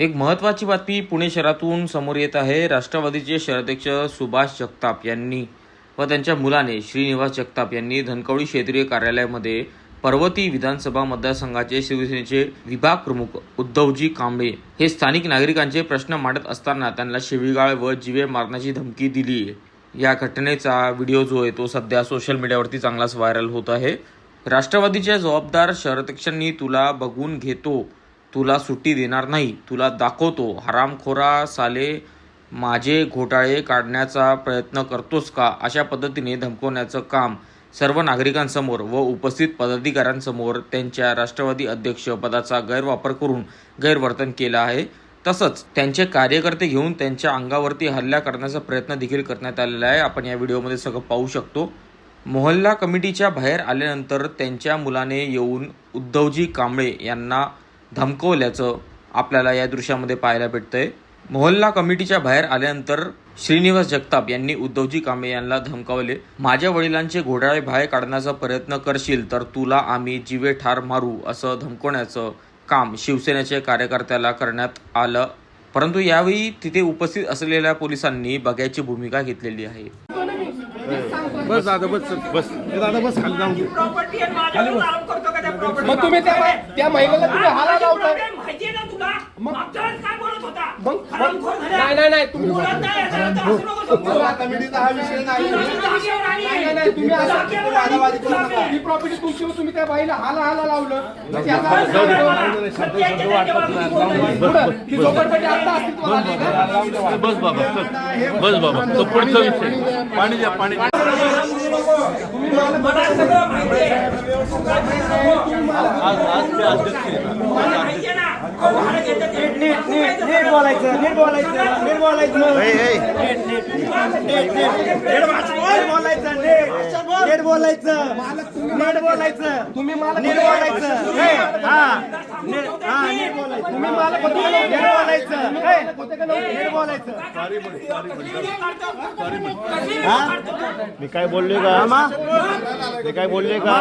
एक महत्त्वाची बातमी पुणे शहरातून समोर येत आहे. राष्ट्रवादीचे शहराध्यक्ष सुभाष जगताप यांनी व त्यांच्या मुलाने श्रीनिवास जगताप यांनी धनकवडी क्षेत्रीय कार्यालयामध्ये पर्वती विधानसभा मतदारसंघाचे शिवसेनेचे विभाग प्रमुख उद्धवजी कांबळे हे स्थानिक नागरिकांचे प्रश्न मांडत असताना त्यांना शिवीगाळ व जीवे मारण्याची धमकी दिली. या घटनेचा व्हिडिओ जो आहे तो सध्या सोशल मीडियावरती चांगलाच व्हायरल होत आहे. राष्ट्रवादीच्या जबाबदार शहराध्यक्षांनी तुला बघून घेतो. तुला सुट्टी देणार नाही. तुला दाखवतो. हरामखोरा साले माझे घोटाळे काढण्याचा प्रयत्न करतोस का? अशा पद्धतीने धमकवण्याचं काम सर्व नागरिकांसमोर व उपस्थित पदाधिकाऱ्यांसमोर त्यांच्या राष्ट्रवादी अध्यक्ष पदाचा गैरवापर करून गैरवर्तन केलं आहे. तसंच त्यांचे कार्यकर्ते घेऊन त्यांच्या अंगावरती हल्ला करण्याचा प्रयत्न देखील करण्यात आलेला आहे. आपण या व्हिडिओमध्ये सगळं पाहू शकतो. मोहल्ला कमिटीच्या बाहेर आल्यानंतर त्यांच्या मुलाने येऊन उद्धवजी कांबळे यांना धमकवल्याचं आपल्याला या दृश्यामध्ये पाहायला भेटतंय. मोहल्ला कमिटीच्या बाहेर आल्यानंतर श्रीनिवास जगताप यांनी उद्धवजी कांबळे यांना धमकावले. माझ्या वडिलांचे घोडाळे बाहेर काढण्याचा प्रयत्न करशील तर तुला आम्ही जीवे ठार मारू असं धमकवण्याचं काम शिवसेनेच्या कार्यकर्त्याला करण्यात आलं. परंतु यावेळी तिथे उपस्थित असलेल्या पोलिसांनी बघ्याची भूमिका घेतलेली आहे. बस दादा बस. बस. दादा बस खाली जाऊन. प्रॉपर्टी आणि माझ्यावर आरोप करतो का त्या property मग तुम्ही त्या? त्या महिलेला तुम्ही हाला माझी लावताय property माहिती आहे ना तुला मागच्या वेळेस काय बोलत होता मग हरामखोर झाला. नाही नाही नाही तुम्ही नाही याचा अर्थ असं नको समजू. हा विषय नाही जागेवर नाही, नाही, नाही, तुम्ही असं- जागेवर वादावादी करू नका. ही प्रॉपर्टी तुमची होती, तुम्ही त्या बाईला हाला हाला लावलं म्हणजे याचा जाऊ अर्थ काय? बोलतोय. पुढं, ही झोपडपट्टी आता अस्तित्वात आली का? बस बाबा चल. बस बाबा तो पुढचा विषय पाणी द्या पाणी द्या. मला सगळं माहिती आहे. माहिती आहे ना. नीट नीट नीट बोलायचं नीट बोलायचं नीट बोलायचं. नीट नीट नीट नीट बोलायचं नीट नीट बोलायचं नीट बोलायचं तुम्ही मला नीट बोलायचं हे, हा नीट हा बोलायचं. तुम्ही मला नीट बोलायचं नीट बोलायचं. कशी मी काय बोललोय का? मी काय बोललोय का?